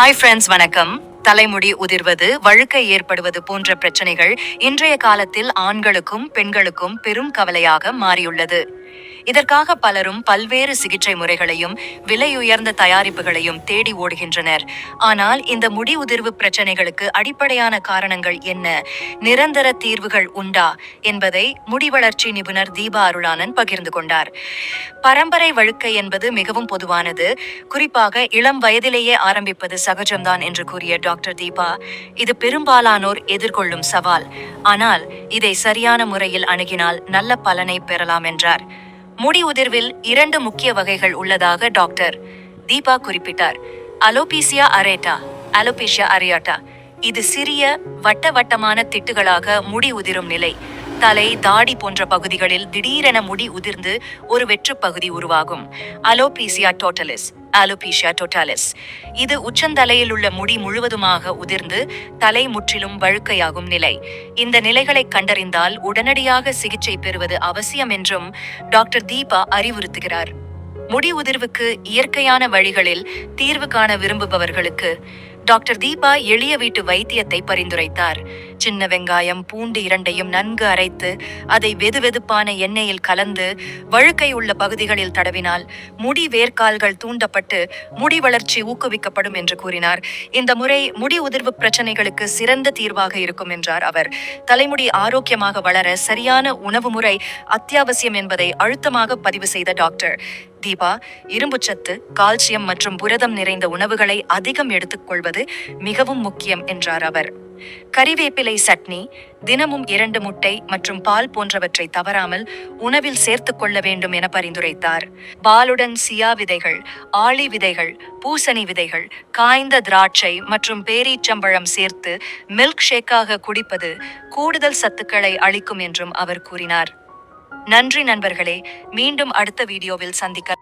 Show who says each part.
Speaker 1: Hi friends வணக்கம். தலைமுடி உதிர்வது வழுக்கை ஏற்படுவது போன்ற பிரச்சனைகள் இன்றைய காலத்தில் ஆண்களுக்கும் பெண்களுக்கும் பெரும் கவலையாக மாறியுள்ளது. இதற்காக பலரும் பல்வேறு சிகிச்சை முறைகளையும் விலையுயர்ந்த தயாரிப்புகளையும் தேடி ஓடுகின்றனர். ஆனால் இந்த முடி உதிர்வு பிரச்சனைகளுக்கு அடிப்படையான காரணங்கள் என்ன? நிரந்தர தீர்வுகள் உண்டா? என்பதை முடி வளர்ச்சி நிபுணர் தீபா அருளானன் பகிர்ந்து கொண்டார். பரம்பரை வழுக்கை என்பது மிகவும் பொதுவானது. குறிப்பாக இளம் வயதிலேயே ஆரம்பிப்பது சகஜம்தான் என்று கூறிய டாக்டர் தீபா இது பெரும்பாலானோர் எதிர்கொள்ளும் சவால். ஆனால் இதை சரியான முறையில் அணுகினால் நல்ல பலனை பெறலாம் என்றார். முடி உதிர்வில் இரண்டு முக்கிய வகைகள் உள்ளதாக டாக்டர் தீபா குறிப்பிட்டார். Alopecia areata alopecia areata. இது சிறிய வட்ட வட்டமான திட்டுகளாக முடி உதிரும் நிலை. தலை தாடி போன்ற பகுதிகளில் திடீரென முடி உதிர்ந்து ஒரு வெற்றுப் பகுதி உருவாகும். Alopecia totalis alopecia totalis. இது உச்சந்தலையில் உள்ள முடி முழுவதுமாக உதிர்ந்து தலை முற்றிலும் வழுக்கையாகும் நிலை. இந்த நிலைகளை கண்டறிந்தால் உடனடியாக சிகிச்சை பெறுவது அவசியம் என்றும் டாக்டர் தீபா அறிவுறுத்துகிறார். முடி உதிர்வுக்கு இயற்கையான வழிகளில் தீர்வு காண விரும்புபவர்களுக்கு டாக்டர் தீபா எளிய வீட்டு வைத்தியத்தை பரிந்துரைத்தார். சின்ன வெங்காயம் பூண்டு இரண்டையும் நன்கு அரைத்து அதை வெதுவெதுப்பான எண்ணெயில் கலந்து வழுக்கை உள்ள பகுதிகளில் தடவினால் முடி வேர்க்கால்கள் தூண்டப்பட்டு முடி வளர்ச்சி ஊக்குவிக்கப்படும் என்று கூறினார். இந்த முறை முடி உதிர்வு பிரச்சனைகளுக்கு சிறந்த தீர்வாக இருக்கும் என்றார் அவர். தலைமுடி ஆரோக்கியமாக வளர சரியான உணவு முறை அத்தியாவசியம் என்பதை அழுத்தமாக பதிவு செய்த டாக்டர். தீபா இரும்புச்சத்து கால்சியம் மற்றும் புரதம் நிறைந்த உணவுகளை அதிகம் எடுத்துக்கொள்வது மிகவும் முக்கியம் என்றார் அவர். கறிவேப்பிலை சட்னி தினமும் இரண்டு முட்டை மற்றும் பால் போன்றவற்றை தவறாமல் உணவில் சேர்த்துக் கொள்ள வேண்டும் என பரிந்துரைத்தார். பாலுடன் சியா விதைகள் ஆளி விதைகள் பூசணி விதைகள் காய்ந்த திராட்சை மற்றும் பேரீச்சம்பழம் சேர்த்து மில்க் ஷேக்காக குடிப்பது கூடுதல் சத்துக்களை அளிக்கும் என்றும் அவர் கூறினார். நன்றி நண்பர்களே மீண்டும் அடுத்த வீடியோவில் சந்திக்க